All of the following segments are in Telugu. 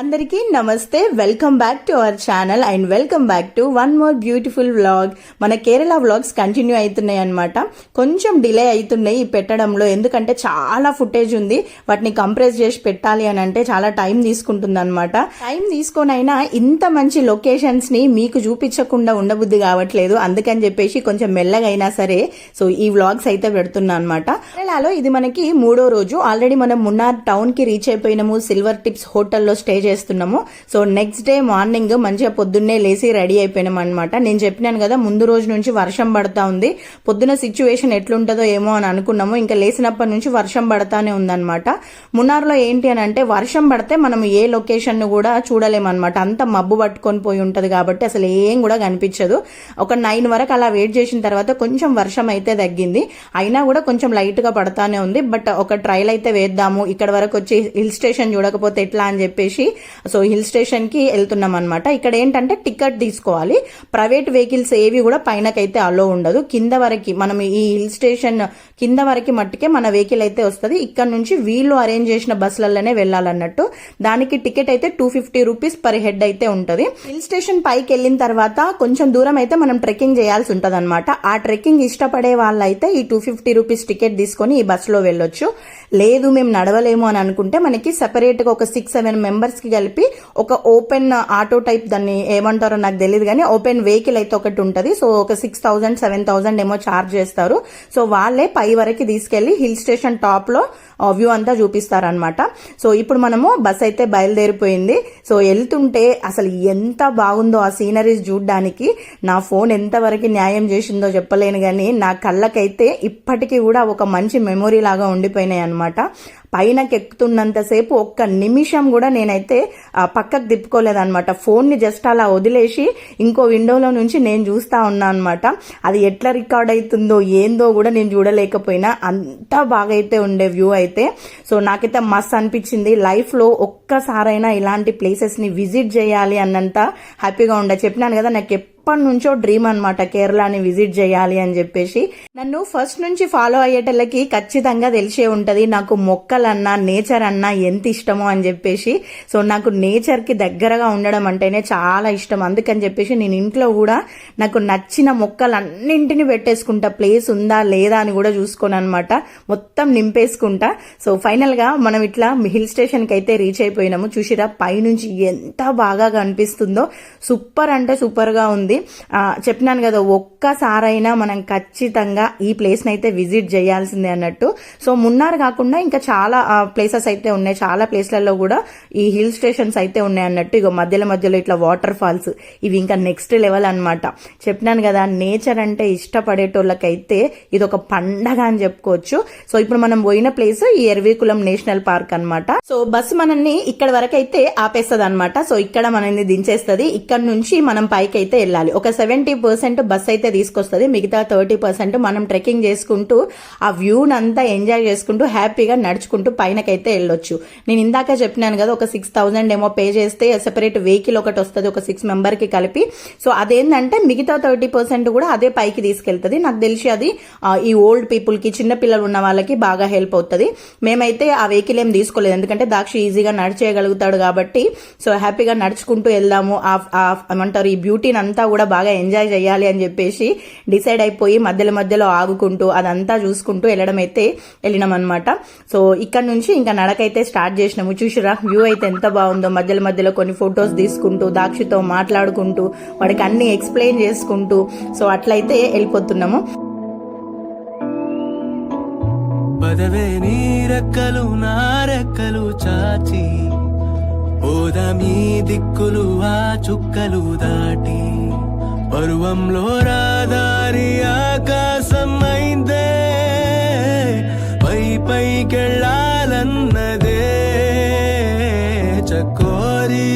అందరికీ నమస్తే. Welcome back to our channel and welcome back to one more beautiful vlog మన కేరళ వ్లాగ్స్ కంటిన్యూ అవుతున్నాయి అనమాట కొంచెం డిలే అవుతున్నాయి ఈ పెట్టడంలో. ఎందుకంటే చాలా ఫుటేజ్ ఉంది. వాటిని కంప్రెస్ చేసి పెట్టాలి అని అంటే చాలా టైం తీసుకుంటుంది అనమాట టైం తీసుకొనైనా ఇంత మంచి లొకేషన్స్ని మీకు చూపించకుండా ఉండబుద్ధి కావట్లేదు. అందుకని చెప్పేసి కొంచెం మెల్లగా అయినా సరే సో ఈ వ్లాగ్స్ అయితే పెడుతున్నా అనమాట కేరళలో ఇది మనకి మూడో రోజు. ఆల్రెడీ మనం మున్నార్ టౌన్కి రీచ్ అయిపోయినాము. సిల్వర్ టిప్స్ హోటల్లో స్టే చేస్తున్నాము. సో నెక్స్ట్ డే మార్నింగ్ మంచిగా పొద్దున్నే లేచి రెడీ అయిపోయినాం అనమాట నేను చెప్పినాను కదా ముందు రోజు నుంచి వర్షం పడతా ఉంది. పొద్దున సిచ్యువేషన్ ఎట్లుంటుందో ఏమో అని అనుకున్నాము. ఇంకా లేచినప్పటి నుంచి వర్షం పడతానే ఉందన్నమాట. మున్నార్లో ఏంటి అని అంటే వర్షం పడితే మనం ఏ లొకేషన్ కూడా చూడలేమన్నమాట. అంత మబ్బు పట్టుకొని పోయి ఉంటది కాబట్టి అసలు ఏం కూడా కనిపించదు. ఒక నైన్ వరకు అలా వెయిట్ చేసిన తర్వాత కొంచెం వర్షం అయితే తగ్గింది. అయినా కూడా కొంచెం లైట్గా పడతానే ఉంది. బట్ ఒక ట్రైల్ అయితే వేద్దాము. ఇక్కడ వరకు వచ్చి హిల్ స్టేషన్ చూడకపోతే ఎట్లా అని చెప్పేసి సో హిల్ స్టేషన్కి వెళ్తున్నాం అనమాట ఇక్కడ ఏంటంటే టికెట్ తీసుకోవాలి. ప్రైవేట్ వెహికల్స్ ఏవి కూడా పైనకైతే అలో ఉండదు. కింద వరకు మనం ఈ హిల్ స్టేషన్ కింద వరకు మట్టుకే మన వెహికల్ అయితే వస్తుంది. ఇక్కడ నుంచి వీళ్ళు అరేంజ్ చేసిన బస్సులలోనే వెళ్ళాలన్నట్టు. దానికి టికెట్ అయితే two fifty rupees per head అయితే ఉంటుంది. హిల్ స్టేషన్ పైకి వెళ్ళిన తర్వాత కొంచెం దూరం అయితే మనం ట్రెక్కింగ్ చేయాల్సి ఉంటుంది అనమాట ఆ ట్రెక్కింగ్ ఇష్టపడే వాళ్ళైతే ఈ టూ ఫిఫ్టీ రూపీస్ టికెట్ తీసుకొని ఈ బస్సులో వెళ్ళొచ్చు. లేదు మేము నడవలేము అని అనుకుంటే మనకి సెపరేట్గా ఒక సిక్స్ సెవెన్ మెంబర్స్ కి కలిపి ఒక ఓపెన్ ఆటో టైప్ దాన్ని ఏమంటారో నాకు తెలియదు కానీ ఓపెన్ వెహికల్ అయితే ఒకటి ఉంటుంది. సో ఒక సిక్స్ థౌసండ్ సెవెన్ థౌసండ్ ఏమో చార్జ్ చేస్తారు. సో వాళ్ళే పై వరకు తీసుకెళ్ళి హిల్ స్టేషన్ టాప్లో వ్యూ అంతా చూపిస్తారనమాట సో ఇప్పుడు మనము బస్ అయితే బయలుదేరిపోయింది. సో వెళ్తుంటే అసలు ఎంత బాగుందో ఆ సీనరీస్ చూడడానికి. నా ఫోన్ ఎంతవరకు న్యాయం చేసిందో చెప్పలేను కానీ నా కళ్ళకైతే ఇప్పటికీ కూడా ఒక మంచి మెమొరీ లాగా ఉండిపోయినాయి అనమాట పైనకి ఎక్కుతున్నంతసేపు ఒక్క నిమిషం కూడా నేనైతే పక్కకు తిప్పుకోలేదనమాట ఫోన్ని జస్ట్ అలా వదిలేసి ఇంకో విండోలో నుంచి నేను చూస్తా ఉన్నా అనమాట అది ఎట్లా రికార్డ్ అవుతుందో ఏందో కూడా నేను చూడలేకపోయినా. అంత బాగా అయితే ఉండే వ్యూ అయితే. సో నాకైతే మస్త్ అనిపించింది. లైఫ్లో ఒక్కసారైనా ఇలాంటి ప్లేసెస్ని విజిట్ చేయాలి అన్నంత హ్యాపీగా ఉండే. చెప్పినాను కదా నాకు ఎప్పటి నుంచో డ్రీమ్ అనమాట కేరళని విజిట్ చేయాలి అని చెప్పేసి. నన్ను ఫస్ట్ నుంచి ఫాలో అయ్యేటల్లకి ఖచ్చితంగా తెలిసే ఉంటది నాకు మొక్కలన్నా నేచర్ అన్నా ఎంత ఇష్టమో అని చెప్పేసి. సో నాకు నేచర్కి దగ్గరగా ఉండడం అంటేనే చాలా ఇష్టం. అందుకని చెప్పేసి నేను ఇంట్లో కూడా నాకు నచ్చిన మొక్కలన్నింటిని పెట్టేసుకుంటా. ప్లేస్ ఉందా లేదా అని కూడా చూసుకోను అనమాట మొత్తం నింపేసుకుంటా. సో ఫైనల్గా మనం ఇట్లా హిల్ స్టేషన్కి అయితే రీచ్ అయిపోయినాము. చూసిరా పైనుంచి ఎంత బాగా కనిపిస్తుందో. సూపర్ అంటే సూపర్గా ఉంది. చెప్పినాను కదా ఒక్కసారైనా మనం ఖచ్చితంగా ఈ ప్లేస్ని అయితే విజిట్ చేయాల్సిందే అన్నట్టు. సో మున్నార్ కాకుండా ఇంకా చాలా ప్లేసెస్ అయితే ఉన్నాయి. చాలా ప్లేస్లలో కూడా ఈ హిల్ స్టేషన్స్ అయితే ఉన్నాయి అన్నట్టు. ఇగో మధ్యలో మధ్యలో ఇట్లా వాటర్ ఫాల్స్ ఇవి ఇంకా నెక్స్ట్ లెవెల్ అన్నమాట. చెప్పినాను కదా నేచర్ అంటే ఇష్టపడేటోళ్ళకైతే ఇది ఒక పండగ అని చెప్పుకోవచ్చు. సో ఇప్పుడు మనం పోయిన ప్లేస్ ఈ ఎర్వీకులం నేషనల్ పార్క్ అన్నమాట. సో బస్సు మనల్ని ఇక్కడ వరకు అయితే ఆపేస్తుంది అనమాట సో ఇక్కడ మనల్ని దించేస్తుంది. ఇక్కడ నుంచి మనం పైకి అయితే వెళ్ళాలి. ఒక సెవెంటీ పర్సెంట్ బస్ అయితే తీసుకొస్తుంది. మిగతా థర్టీ పర్సెంట్ మనం ట్రెక్కింగ్ చేసుకుంటూ ఆ వ్యూని అంతా ఎంజాయ్ చేసుకుంటూ హ్యాపీగా నడుచుకుంటూ పైనకైతే వెళ్ళొచ్చు. నేను ఇందాక చెప్పినాను కదా ఒక సిక్స్ థౌసండ్ ఏమో పే చేస్తే సెపరేట్ వెహికల్ ఒకటి వస్తుంది ఒక సిక్స్ మెంబర్కి కలిపి. సో అదేంటంటే మిగతా థర్టీ పర్సెంట్ కూడా అదే పైకి తీసుకెళ్తుంది. నాకు తెలిసి అది ఈ ఓల్డ్ పీపుల్కి ఉన్న వాళ్ళకి బాగా హెల్ప్ అవుతుంది. మేమైతే ఆ వెహికల్ ఏం తీసుకోలేదు. ఎందుకంటే దాక్షి ఈజీగా నడిచేయగలుగుతాడు కాబట్టి సో హ్యాపీగా నడుచుకుంటూ వెళ్దాము. ఏమంటారు ఈ బ్యూటీని అంతా కూడా బాగా ఎంజాయ్ చేయాలి అని చెప్పేసి డిసైడ్ అయిపోయి మధ్యలో మధ్యలో ఆగుకుంటూ అదంతా చూసుకుంటూ వెళ్ళడం అయితే వెళ్ళినాం అనమాట సో ఇక్కడ నుంచి ఇంకా నడకైతే స్టార్ట్ చేసినాము. చూసిరా వ్యూ అయితే ఎంత బాగుందో. మధ్యలో మధ్యలో కొన్ని ఫొటోస్ తీసుకుంటూ దాక్షితో మాట్లాడుకుంటూ వాడికి అన్ని ఎక్స్ప్లెయిన్ చేసుకుంటూ సో అట్లయితే వెళ్ళిపోతున్నాము. పదవే నీరెక్కలు నారెక్కలు చాచి ఓదమీ దిక్కులు ఆ చుక్కలు దాటి. పరువంలో రాదారి ఆకాశం అయిందే పై పైకెళ్ళాలన్నదే చకోరీ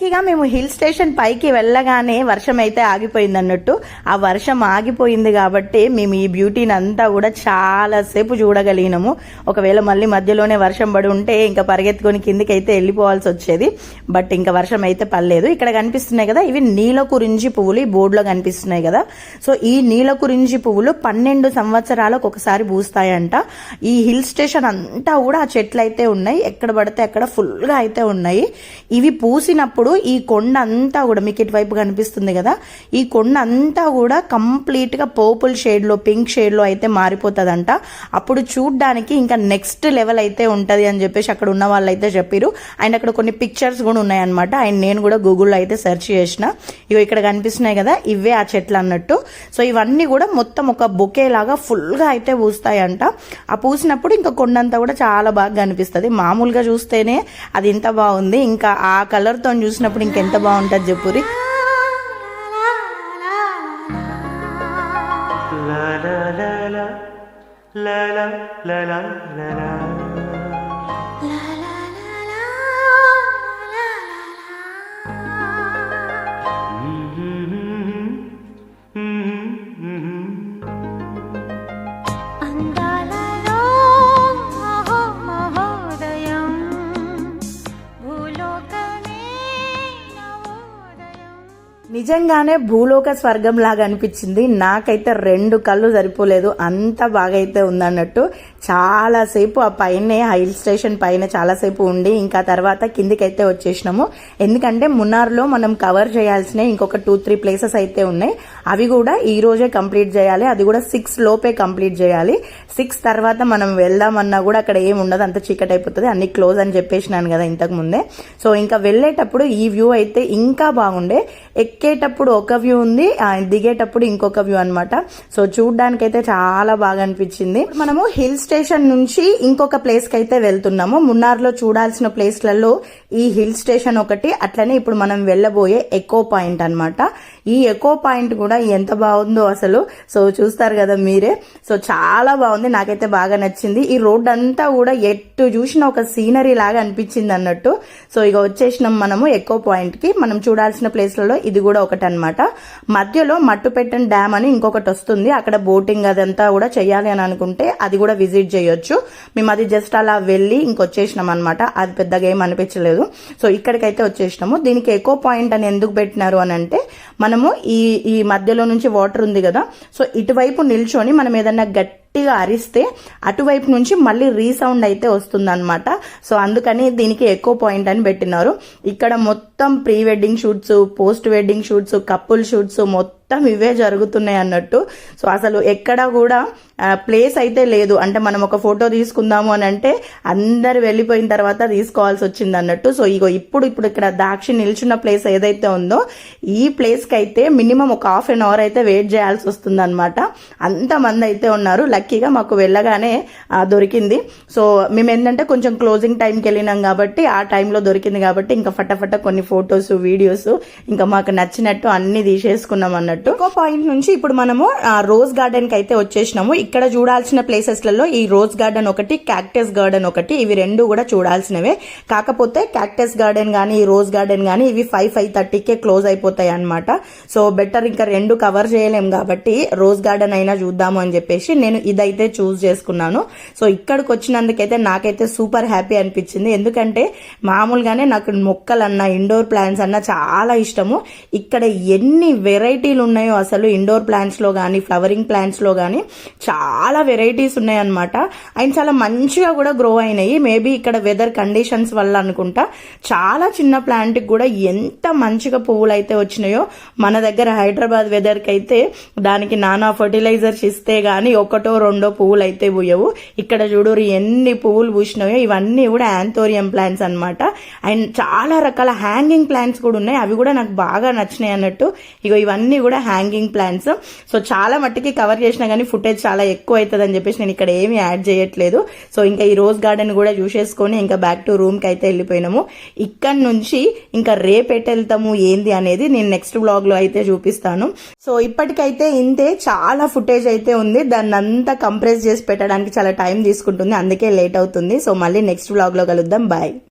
లక్కీగా మేము హిల్ స్టేషన్ పైకి వెళ్ళగానే వర్షం అయితే ఆగిపోయింది అన్నట్టు ఆ వర్షం ఆగిపోయింది కాబట్టి మేము ఈ బ్యూటీని అంతా కూడా చాలా సేపు చూడగలిగినాము. ఒకవేళ మళ్ళీ మధ్యలోనే వర్షం పడి ఉంటే ఇంకా పరిగెత్తుకొని కిందికి అయితే వెళ్ళిపోవాల్సి వచ్చేది. బట్ ఇంకా వర్షం అయితే పడలేదు. ఇక్కడ కనిపిస్తున్నాయి కదా ఇవి నీల కురించి పువ్వులు. ఈ బోర్డులో కనిపిస్తున్నాయి కదా. సో ఈ నీల కురించి పువ్వులు పన్నెండు సంవత్సరాలకు ఒకసారి పూస్తాయంట. ఈ హిల్ స్టేషన్ అంతా కూడా ఆ చెట్లు అయితే ఉన్నాయి. ఎక్కడ పడితే అక్కడ ఫుల్గా అయితే ఉన్నాయి. ఇవి పూసినప్పుడు ఈ కొండ అంతా కూడా మీకు ఇటువైపు కనిపిస్తుంది కదా ఈ కొండ అంతా కూడా కంప్లీట్గా పర్పుల్ షేడ్లో పింక్ షేడ్లో అయితే మారిపోతుందంట. అప్పుడు చూడ్డానికి ఇంకా నెక్స్ట్ లెవెల్ అయితే ఉంటుంది అని చెప్పేసి అక్కడ ఉన్న వాళ్ళు అయితే చెప్పారు. అండ్ అక్కడ కొన్ని పిక్చర్స్ కూడా ఉన్నాయన్నమాట. అండ్ నేను కూడా గూగుల్లో అయితే సెర్చ్ చేసిన. ఇవి ఇక్కడ కనిపిస్తున్నాయి కదా ఇవే ఆ చెట్లు అన్నట్టు. సో ఇవన్నీ కూడా మొత్తం ఒక బొకే లాగా ఫుల్గా అయితే పూస్తాయంట. ఆ పూసినప్పుడు ఇంకా కొండంతా కూడా చాలా బాగా కనిపిస్తుంది. మామూలుగా చూస్తేనే అది ఇంత బాగుంది. ఇంకా ఆ కలర్తో చూసినప్పుడు ఇంకెంత బాగుంటుంది చెప్పురి అందాలలో నిజంగానే భూలోక స్వర్గం లాగా అనిపించింది. నాకైతే రెండు కళ్ళు సరిపోలేదు. అంత బాగా అయితే ఉందన్నట్టు చాలాసేపు ఆ పైనే హిల్ స్టేషన్ పైన చాలాసేపు ఉండి ఇంకా తర్వాత కిందికైతే వచ్చేసినాము. ఎందుకంటే మున్నార్లో మనం కవర్ చేయాల్సిన ఇంకొక టూ త్రీ ప్లేసెస్ అయితే ఉన్నాయి. అవి కూడా ఈ రోజే కంప్లీట్ చేయాలి. అది కూడా సిక్స్ లోపే కంప్లీట్ చేయాలి. సిక్స్ తర్వాత మనం వెళ్దామన్నా కూడా అక్కడ ఏమి ఉండదు. అంత చీకటి అయిపోతుంది. అన్ని క్లోజ్ అని చెప్పేసినాను కదా ఇంతకు ముందే. సో ఇంకా వెళ్ళేటప్పుడు ఈ వ్యూ అయితే ఇంకా బాగుండే. ఎక్కేటప్పుడు ఒక వ్యూ ఉంది దిగేటప్పుడు ఇంకొక వ్యూ అనమాట సో చూడడానికి అయితే చాలా బాగా అనిపించింది. మనము హిల్ స్టేషన్ నుంచి ఇంకొక ప్లేస్కి అయితే వెళ్తున్నాము. మున్నార్లో చూడాల్సిన ప్లేస్లలో ఈ హిల్ స్టేషన్ ఒకటి అట్లనే ఇప్పుడు మనం వెళ్ళబోయే ఎకో పాయింట్ అన్నమాట. ఈ ఎకో పాయింట్ కూడా ఎంత బాగుందో అసలు. సో చూస్తారు కదా మీరే. సో చాలా బాగుంది. నాకైతే బాగా నచ్చింది. ఈ రోడ్ అంతా కూడా ఎటు చూసిన ఒక సీనరీ లాగా అనిపించింది అన్నట్టు. సో ఇక వచ్చేసినాం మనము ఎకో పాయింట్కి మనం చూడాల్సిన ప్లేస్లలో ఇది కూడా ఒకటి అనమాట మధ్యలో మట్టుపెట్టన్ డ్యామ్ అని ఇంకొకటి వస్తుంది. అక్కడ బోటింగ్ అదంతా కూడా చేయాలి అని అనుకుంటే అది కూడా విజిట్ చేయొచ్చు. మేము అది జస్ట్ అలా వెళ్ళి ఇంకొచ్చేసినాం అనమాట అది పెద్దగా ఏం అనిపించలేదు. సో ఇక్కడికైతే వచ్చేసినాము. దీనికి ఎకో పాయింట్ అని ఎందుకు పెట్టినారు అని అంటే మనము ఈ ఈ మధ్యలో నుంచి వాటర్ ఉంది కదా. సో ఇటువైపు నిల్చొని మనం ఏదన్నా గట్టిగా అరిస్తే అటువైపు నుంచి మళ్ళీ రీసౌండ్ అయితే వస్తుందన్నమాట. సో అందుకని దీనికి ఎక్కువ పాయింట్ అని పెట్టినారు. ఇక్కడ మొత్తం pre wedding shoots post wedding shoots couple shoots మొత్తం మొత్తం ఇవే జరుగుతున్నాయి అన్నట్టు. సో అసలు ఎక్కడ కూడా ప్లేస్ అయితే లేదు. అంటే మనం ఒక ఫోటో తీసుకుందాము అని అంటే అందరు వెళ్ళిపోయిన తర్వాత తీసుకోవాల్సి వచ్చింది అన్నట్టు. సో ఇగో ఇప్పుడు ఇప్పుడు ఇక్కడ దాక్షి నిల్చున్న ప్లేస్ ఏదైతే ఉందో ఈ ప్లేస్కి అయితే మినిమం ఒక హాఫ్ అన్ అవర్ అయితే వెయిట్ చేయాల్సి వస్తుంది అనమాట అంతమంది అయితే ఉన్నారు. లక్కీగా మాకు వెళ్ళగానే దొరికింది. సో మేము ఏంటంటే కొంచెం క్లోజింగ్ టైంకి వెళ్ళినాం కాబట్టి ఆ టైంలో దొరికింది కాబట్టి ఇంకా ఫటాఫట కొన్ని ఫొటోస్ వీడియోస్ ఇంకా మాకు నచ్చినట్టు అన్ని తీసేసుకున్నాం అన్నట్టు. ఇంకో పాయింట్ నుంచి ఇప్పుడు మనము ఆ, రోజ్ గార్డెన్కి అయితే వచ్చేసినాము. ఇక్కడ చూడాల్సిన ప్లేసెస్లలో ఈ రోజ్ గార్డెన్ ఒకటి క్యాక్టస్ గార్డెన్ ఒకటి ఇవి రెండు కూడా చూడాల్సినవే. కాకపోతే క్యాక్టస్ గార్డెన్ కానీ ఈ రోజ్ గార్డెన్ కానీ ఇవి ఫైవ్ ఫైవ్ థర్టీకే క్లోజ్ అయిపోతాయి అనమాట సో బెటర్ ఇంకా రెండు కవర్ చేయలేం కాబట్టి రోజ్ గార్డెన్ అయినా చూద్దాము అని చెప్పేసి నేను ఇదైతే చూస్ చేసుకున్నాను. సో ఇక్కడికి వచ్చినందుకైతే నాకైతే సూపర్ హ్యాపీ అనిపించింది. ఎందుకంటే మామూలుగానే నాకు మొక్కలన్నా ఇండోర్ ప్లాంట్స్ అన్నా చాలా ఇష్టము. ఇక్కడ ఎన్ని వెరైటీలు ఉన్నాయో అసలు ఇండోర్ ప్లాంట్స్లో కానీ ఫ్లవరింగ్ ప్లాంట్స్లో కానీ చాలా వెరైటీస్ ఉన్నాయన్నమాట. అండ్ చాలా మంచిగా కూడా గ్రో అయినాయి. మేబీ ఇక్కడ వెదర్ కండిషన్స్ వల్ల అనుకుంటా. చాలా చిన్న ప్లాంట్కి కూడా ఎంత మంచిగా పువ్వులు అయితే వచ్చినాయో మన దగ్గర హైదరాబాద్ వెదర్కి అయితే దానికి నానా ఫర్టిలైజర్స్ ఇస్తే కానీ ఒకటో రెండో పువ్వులు అయితే పూయవు. ఇక్కడ చూడు ఎన్ని పువ్వులు పూసినాయో ఇవన్నీ కూడా యాంథోరియం ప్లాంట్స్ అన్నమాట. అండ్ చాలా రకాల హ్యాంగింగ్ ప్లాంట్స్ కూడా ఉన్నాయి. అవి కూడా నాకు బాగా నచ్చినాయి అన్నట్టు. ఇగో ఇవన్నీ కూడా హ్యాంగింగ్ ప్లాంట్స్ సో చాలా మట్టికి కవర్ చేసినా కానీ ఫుటేజ్ చాలా ఎక్కువ అవుతుంది అని చెప్పేసి నేను ఇక్కడ ఏమీ యాడ్ చేయట్లేదు. సో ఇంకా ఈ రోజ్ గార్డెన్ కూడా చూసేసుకొని ఇంకా బ్యాక్ టు రూమ్కి అయితే వెళ్ళిపోయినాము. ఇక్కడ నుంచి ఇంకా రేపెట్టెళ్తాము వెళ్తాము ఏంది అనేది నేను నెక్స్ట్ బ్లాగ్లో అయితే చూపిస్తాను. సో ఇప్పటికైతే ఇంతే. చాలా ఫుటేజ్ అయితే ఉంది. దాన్ని అంతా కంప్రెస్ చేసి పెట్టడానికి చాలా టైం తీసుకుంటుంది. అందుకే లేట్ అవుతుంది. సో మళ్ళీ నెక్స్ట్ బ్లాగ్లో కలుద్దాం. బాయ్